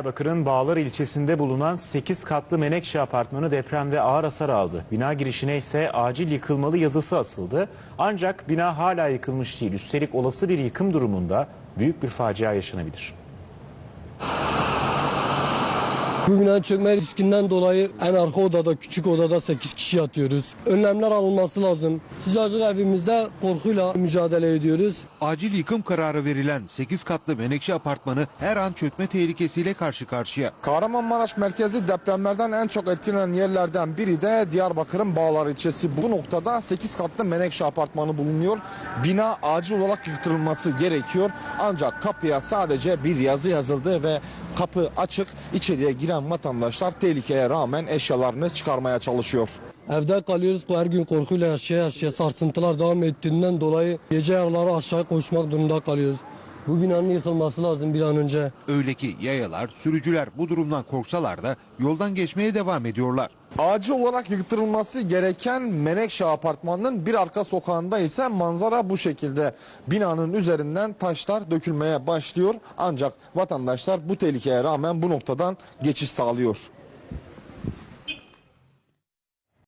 Diyarbakır'ın Bağlar ilçesinde bulunan 8 katlı Menekşe apartmanı depremde ağır hasar aldı. Bina girişine ise acil yıkılmalı yazısı asıldı. Ancak bina hala yıkılmış değil. Üstelik olası bir yıkım durumunda büyük bir facia yaşanabilir. Bu binanın çökme riskinden dolayı en arka odada, küçük odada 8 kişi yatıyoruz. Önlemler alınması lazım. Sıcacık evimizde korkuyla mücadele ediyoruz. Acil yıkım kararı verilen 8 katlı Menekşe apartmanı her an çökme tehlikesiyle karşı karşıya. Kahramanmaraş merkezi depremlerden en çok etkilenen yerlerden biri de Diyarbakır'ın Bağlar ilçesi. Bu noktada 8 katlı Menekşe apartmanı bulunuyor. Bina acil olarak yıktırılması gerekiyor. Ancak kapıya sadece bir yazı yazıldı ve kapı açık. İçeriye giren vatandaşlar tehlikeye rağmen eşyalarını çıkarmaya çalışıyor. Evde kalıyoruz her gün korkuyla yaşaya yaşaya sarsıntılar devam ettiğinden dolayı gece yarıları aşağı koşmak durumunda kalıyoruz. Bu binanın yıkılması lazım bir an önce. Öyle ki yayalar, sürücüler bu durumdan korksalar da yoldan geçmeye devam ediyorlar. Acil olarak yıktırılması gereken Menekşe apartmanının bir arka sokağında ise manzara bu şekilde. Binanın üzerinden taşlar dökülmeye başlıyor ancak vatandaşlar bu tehlikeye rağmen bu noktadan geçiş sağlıyor.